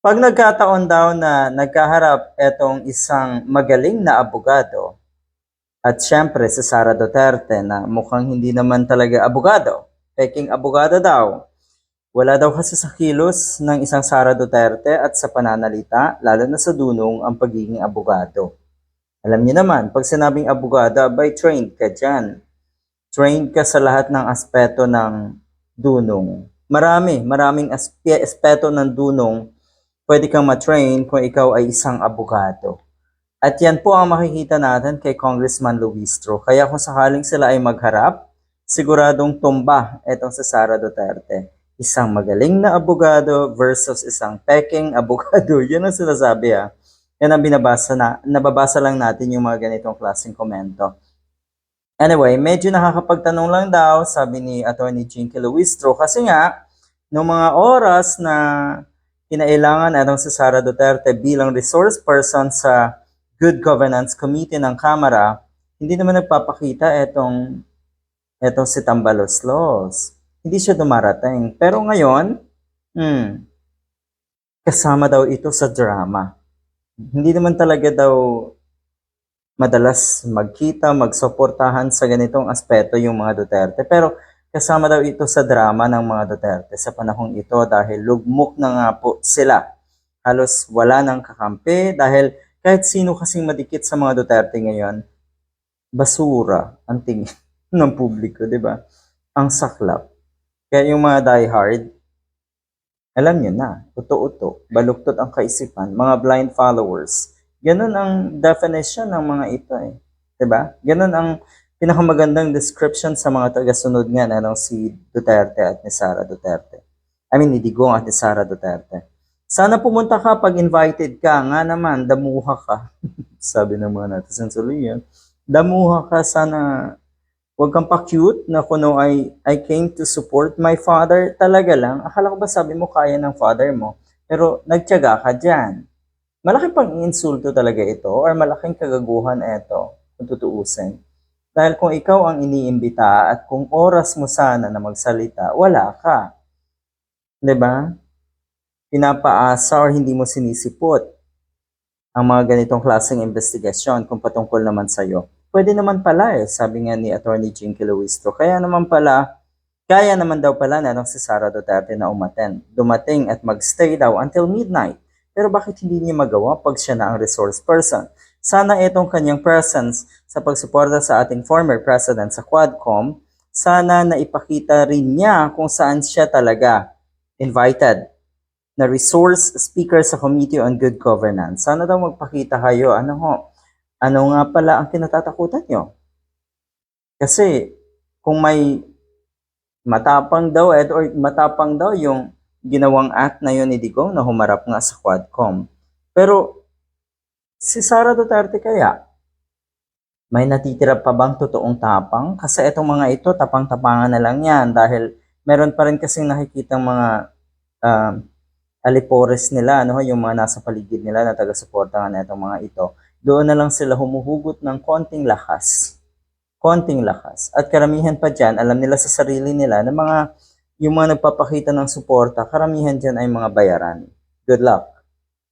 Pag nagkataon daw na nagkaharap etong isang magaling na abogado at syempre si Sara Duterte na mukhang hindi naman talaga abogado, peking abogado daw. Wala daw kasi sa kilos ng isang Sara Duterte at sa pananalita, lalo na sa dunong ang pagiging abogado. Alam niyo naman, pag sinabing abogado, by trained ka dyan. Trained ka sa lahat ng aspeto ng dunong. Marami, maraming aspe- aspeto ng dunong pwede kang matrain kung ikaw ay isang abogado. At yan po ang makikita natin kay Congressman Luistro. Kaya kung sakaling sila ay magharap, siguradong tumba itong si Sara Duterte. Isang magaling na abogado versus isang peking abogado. Yan ang sinasabi ha. Yan ang binabasa na, nababasa lang natin yung mga ganitong klaseng komento. Anyway, medyo nakakapagtanong lang daw, sabi ni Attorney Jinky Luistro, kasi nga, noong mga oras na kinailangan atong si Sara Duterte bilang resource person sa Good Governance Committee ng Kamara, hindi naman nagpapakita etong etong si Tambalos Laws. Hindi siya dumarating. Pero ngayon, hmm, kasama daw ito sa drama. Hindi naman talaga daw madalas magkita, magsuportahan sa ganitong aspeto yung mga Duterte. Pero kasama daw ito sa drama ng mga Duterte sa panahong ito dahil lugmok na nga po sila. Halos wala nang kakampi dahil kahit sino kasing madikit sa mga Duterte ngayon, basura ang tingin ng publiko, di ba? Ang saklap. Kaya yung mga diehard, alam nyo na, uto-uto, baluktot ang kaisipan, mga blind followers. Ganun ang definition ng mga ito eh. 'Di ba? Ganun ang pinakamagandang description sa mga tagasunod nga na ng si Duterte at ni Sara Duterte. I mean, ni Digong at ni Sara Duterte. Sana pumunta ka pag invited ka. Nga naman, damuha ka. Sabi ng mga netizen sa Lian. Damuha ka, sana Huwag kang pa-cute na kuno ay I came to support my father. Talaga lang. Akala ko ba sabi mo kaya ng father mo? Pero nagtiyaga ka dyan. Malaki pang insulto talaga ito or malaking kagaguhan ito kung tutuusin. Dahil kung ikaw ang iniimbita at kung oras mo sana na magsalita, wala ka. ba? Pinapaasa or hindi mo sinisipot ang mga ganitong klaseng investigasyon kung patungkol naman sa'yo. Pwede naman pala eh, sabi nga ni Attorney Jinky Luistro. Kaya naman pala, kaya naman daw pala na si Sara Duterte na umaten. Dumating at magstay daw until midnight. Pero bakit hindi niya magawa pag siya na ang resource person? Sana itong kanyang presence sa pagsuporta sa ating former president sa Quadcom, sana na ipakita rin niya kung saan siya talaga invited na resource speaker sa Committee on Good Governance. Sana daw magpakita kayo, ano ho, ano nga pala ang kinatatakutan nyo? Kasi kung may matapang daw eh, or matapang daw yung ginawang act na yun ni Digong na humarap nga sa Quadcom. Pero si Sara Duterte kaya, may natitira pa bang totoong tapang? Kasi itong mga ito, tapang-tapangan na lang yan dahil meron pa rin kasing nakikitang mga um, alipores nila, ano, yung mga nasa paligid nila na taga-suporta na itong mga ito. Doon na lang sila humuhugot ng konting lakas. Konting lakas. At karamihan pa dyan, alam nila sa sarili nila na mga, yung mga nagpapakita ng suporta, karamihan dyan ay mga bayaran. Good luck.